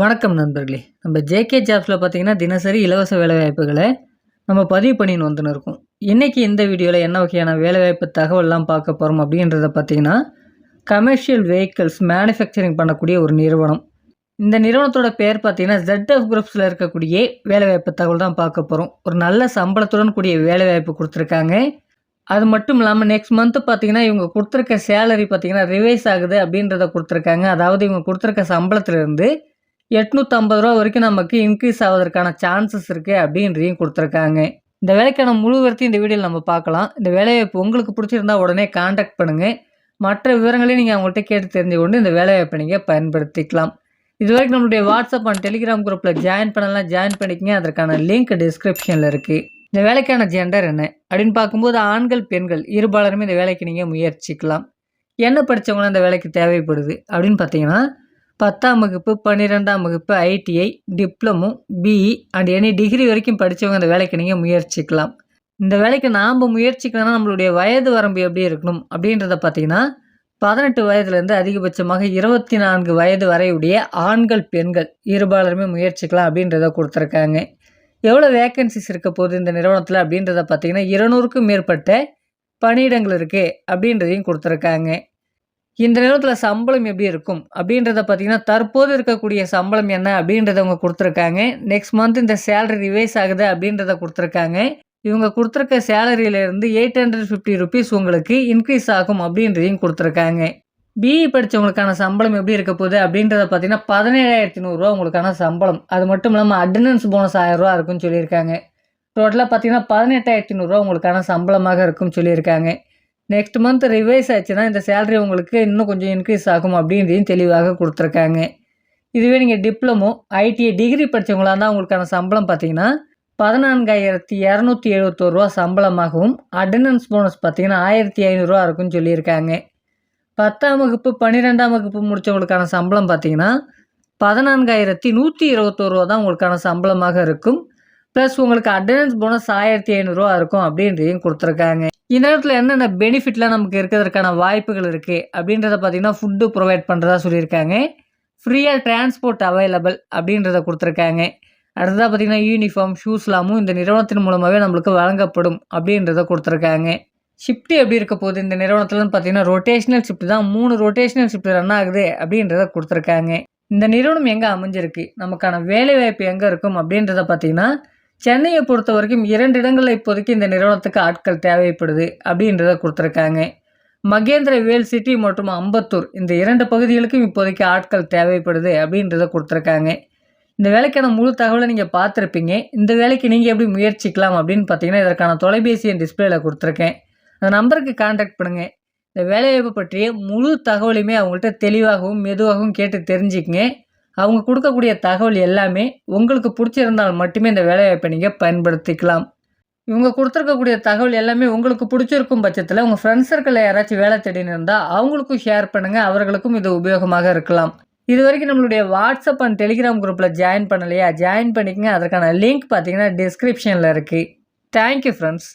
வணக்கம் நண்பர்களே. நம்ம ஜேகே ஜாப்ஸில் பார்த்தீங்கன்னா தினசரி இலவச வேலைவாய்ப்புகளை நம்ம பதிவு பண்ணின்னு வந்துன்னு இருக்கோம். இன்றைக்கி இந்த வீடியோவில் என்ன வகையான வேலைவாய்ப்பு தகவல்லாம் பார்க்க போகிறோம் அப்படின்றத பார்த்தீங்கன்னா கமர்ஷியல் வெஹிக்கிள்ஸ் மேனுஃபேக்சரிங் பண்ணக்கூடிய ஒரு நிறுவனம். இந்த நிறுவனத்தோட பேர் பார்த்தீங்கன்னா ஜெட்எஃப் குரூப்ஸில் இருக்கக்கூடிய வேலைவாய்ப்பு தகவல் தான் பார்க்க போகிறோம் ஒரு நல்ல சம்பளத்துடன் கூடிய வேலைவாய்ப்பு கொடுத்துருக்காங்க. அது மட்டும் இல்லாமல் நெக்ஸ்ட் மந்த்து பார்த்தீங்கன்னா இவங்க கொடுத்துருக்க சேலரி பார்த்தீங்கன்னா ரிவைஸ் ஆகுது அப்படின்றத கொடுத்துருக்காங்க. அதாவது இவங்க கொடுத்துருக்க சம்பளத்துலேருந்து எட்நூற்றம்பது ரூபா வரைக்கும் நமக்கு இன்க்ரீஸ் ஆவதற்கான சான்சஸ் இருக்குது அப்படின்றையும் கொடுத்துருக்காங்க. இந்த வேலைக்கான முழுவரத்தையும் இந்த வீடியோவில் நம்ம பார்க்கலாம். இந்த வேலைவாய்ப்பு உங்களுக்கு பிடிச்சிருந்தா உடனே காண்டாக்ட் பண்ணுங்கள் மற்ற விவரங்களையும் நீங்கள் அவங்கள்ட்ட கேட்டு தெரிஞ்சு கொண்டு இந்த வேலைவாய்ப்பை நீங்கள் பயன்படுத்திக்கலாம். இது வரைக்கும் நம்மளுடைய வாட்ஸ்அப் அண்ட் டெலிகிராம் குரூப்பில் ஜாயின் பண்ணலாம் ஜாயின் பண்ணிக்கங்க. அதற்கான லிங்க் டிஸ்கிரிப்ஷனில் இருக்குது இந்த வேலைக்கான ஜெண்டர் என்ன அப்படின்னு பார்க்கும்போது ஆண்கள் பெண்கள் இருபாலருமே இந்த வேலைக்கு நீங்கள் முயற்சிக்கலாம். என்ன படித்தவங்களும் இந்த வேலைக்கு தேவைப்படுது அப்படின்னு பார்த்தீங்கன்னா பத்தாம் வகுப்பு பன்னிரெண்டாம் வகுப்பு ITI diploma BE and any degree வரைக்கும் படித்தவங்க இந்த வேலைக்கு நீங்கள் முயற்சிக்கலாம். இந்த வேலைக்கு நாம் முயற்சிக்கணும்னா நம்மளுடைய வயது வரம்பு எப்படி இருக்கணும் அப்படின்றத பார்த்தீங்கன்னா பதினெட்டு வயதுலேருந்து அதிகபட்சமாக இருபத்தி நான்கு வயது வரையுடைய ஆண்கள் பெண்கள் இருபாலருமே முயற்சிக்கலாம் அப்படின்றத கொடுத்துருக்காங்க. எவ்வளோ வேக்கன்சிஸ் இருக்க போகுது இந்த நிறுவனத்தில் அப்படின்றத பார்த்தீங்கன்னா இருநூறுக்கும் மேற்பட்ட பணியிடங்கள் இருக்குது அப்படின்றதையும் கொடுத்துருக்காங்க. இந்த நேரத்தில் சம்பளம் எப்படி இருக்கும்? அப்படின்றத பார்த்தீங்கன்னா தற்போது இருக்கக்கூடிய சம்பளம் என்ன? அப்படின்றத அவங்க கொடுத்துருக்காங்க. நெக்ஸ்ட் மந்த் இந்த சேலரி ரிவைஸ் ஆகுது அப்படின்றத கொடுத்துருக்காங்க. இவங்க கொடுத்துருக்க சேலரியிலேருந்து எயிட் ஹண்ட்ரட் ஃபிஃப்டி ருபீஸ் உங்களுக்கு இன்க்ரீஸ் ஆகும் அப்படின்றதையும் கொடுத்துருக்காங்க. பிஇ படித்தவங்களுக்கான சம்பளம் எப்படி இருக்க போகுது? அப்படின்றத பார்த்தீங்கன்னா பதினேழாயிரத்தி நூறுரூவா உங்களுக்கான சம்பளம். அது மட்டும் இல்லாமல் அட்டண்டன்ஸ் போனஸ் ஆயிரரூவா இருக்குன்னு சொல்லியிருக்காங்க. டோட்டலாக பார்த்தீங்கன்னா பதினெட்டாயிரத்தி நூறுரூவா உங்களுக்கான சம்பளமாக இருக்கும்னு சொல்லியிருக்காங்க. நெக்ஸ்ட் மந்த் ரிவைஸ் ஆச்சுன்னா இந்த சேலரி உங்களுக்கு இன்னும் கொஞ்சம் இன்க்ரீஸ் ஆகும் அப்படின்றதையும் தெளிவாக கொடுத்துருக்காங்க. இதுவே நீங்கள் டிப்ளமோ ஐடிஐ டிகிரி படித்தவங்களா இருந்தால் உங்களுக்கான சம்பளம் பார்த்தீங்கன்னா பதினான்காயிரத்தி இரநூத்தி எழுபத்தோருவா சம்பளமாகவும் அட்டண்டன்ஸ் போனஸ் பார்த்தீங்கன்னா ஆயிரத்தி ஐநூறுரூவா இருக்குன்னு சொல்லியிருக்காங்க. பத்தாம் வகுப்பு பன்னிரெண்டாம் வகுப்பு முடித்தவங்களுக்கான சம்பளம் பார்த்தீங்கன்னா பதினான்காயிரத்தி நூற்றி இருபத்தோருவா தான் உங்களுக்கான சம்பளமாக இருக்கும். ப்ளஸ் உங்களுக்கு அட்டண்டன்ஸ் போனஸ் ஆயிரத்தி ஐநூறுரூவா இருக்கும் அப்படின்றதையும் கொடுத்துருக்காங்க. இந்த நேரத்தில் என்னென்ன பெனிஃபிட்லாம் நமக்கு இருக்கிறதுக்கான வாய்ப்புகள் இருக்குது அப்படின்றத பார்த்தீங்கன்னா ஃபுட்டு ப்ரொவைட் பண்ணுறதா சொல்லியிருக்காங்க. ஃப்ரீயாக டிரான்ஸ்போர்ட் அவைலபிள் அப்படின்றத கொடுத்துருக்காங்க. அடுத்ததாக பார்த்தீங்கன்னா யூனிஃபார்ம் ஷூஸ்லாமும் இந்த நிறுவனத்தின் மூலமாகவே நம்மளுக்கு வழங்கப்படும் அப்படின்றத கொடுத்துருக்காங்க. ஷிஃப்ட்டு எப்படி இருக்க போகுது? இந்த நிறுவனத்துலன்னு பார்த்தீங்கன்னா ரொட்டேஷனல் ஷிஃப்ட் தான். மூணு ரொட்டேஷனல் ஷிஃப்ட் ரன் ஆகுது அப்படின்றத கொடுத்துருக்காங்க. இந்த நிறுவனம் எங்கே அமைஞ்சிருக்கு? நமக்கான வேலைவாய்ப்பு எங்கே இருக்கும் அப்படின்றத பார்த்தீங்கன்னா சென்னையை பொறுத்த வரைக்கும் இரண்டு இடங்களில் இப்போதைக்கு இந்த நிறுவனத்துக்கு ஆட்கள் தேவைப்படுது அப்படின்றத கொடுத்துருக்காங்க. மகேந்திர வேல் சிட்டி மற்றும் அம்பத்தூர் இந்த இரண்டு பகுதிகளுக்கும் இப்போதைக்கு ஆட்கள் தேவைப்படுது அப்படின்றத கொடுத்துருக்காங்க. இந்த வேலைக்கான முழு தகவலை நீங்கள் பார்த்துருப்பீங்க. இந்த வேலைக்கு நீங்கள் எப்படி முயற்சிக்கலாம் அப்படின்னு பார்த்தீங்கன்னா இதற்கான தொலைபேசி என் டிஸ்பிளேல கொடுத்துருக்கேன். அந்த நம்பருக்கு காண்டாக்ட் பண்ணுங்கள் இந்த வேலைவாய்ப்பு பற்றிய முழு தகவலையுமே அவங்கள்ட்ட தெளிவாகவும் மெதுவாகவும் கேட்டு தெரிஞ்சுக்கங்க. அவங்க கொடுக்கக்கூடிய தகவல் எல்லாமே உங்களுக்கு பிடிச்சிருந்தால் மட்டுமே இந்த வேலைவாய்ப்பை நீங்கள் பயன்படுத்திக்கலாம். இவங்க கொடுத்துருக்கக்கூடிய தகவல் எல்லாமே உங்களுக்கு பிடிச்சிருக்கும் பட்சத்தில் உங்கள் ஃப்ரெண்ட்ஸ் சர்க்கிளில் யாராச்சும் வேலை தேடின்னு இருந்தால் அவங்களுக்கும் ஷேர் பண்ணுங்கள் அவர்களுக்கும் இது உபயோகமாக இருக்கலாம். இது வரைக்கும் நம்மளுடைய வாட்ஸ்அப் அண்ட் டெலிகிராம் குரூப்பில் ஜாயின் பண்ணலையா? ஜாயின் பண்ணிக்கங்க. அதற்கான லிங்க் பார்த்தீங்கன்னா டிஸ்கிரிப்ஷனில் இருக்குது தேங்க்யூ ஃப்ரெண்ட்ஸ்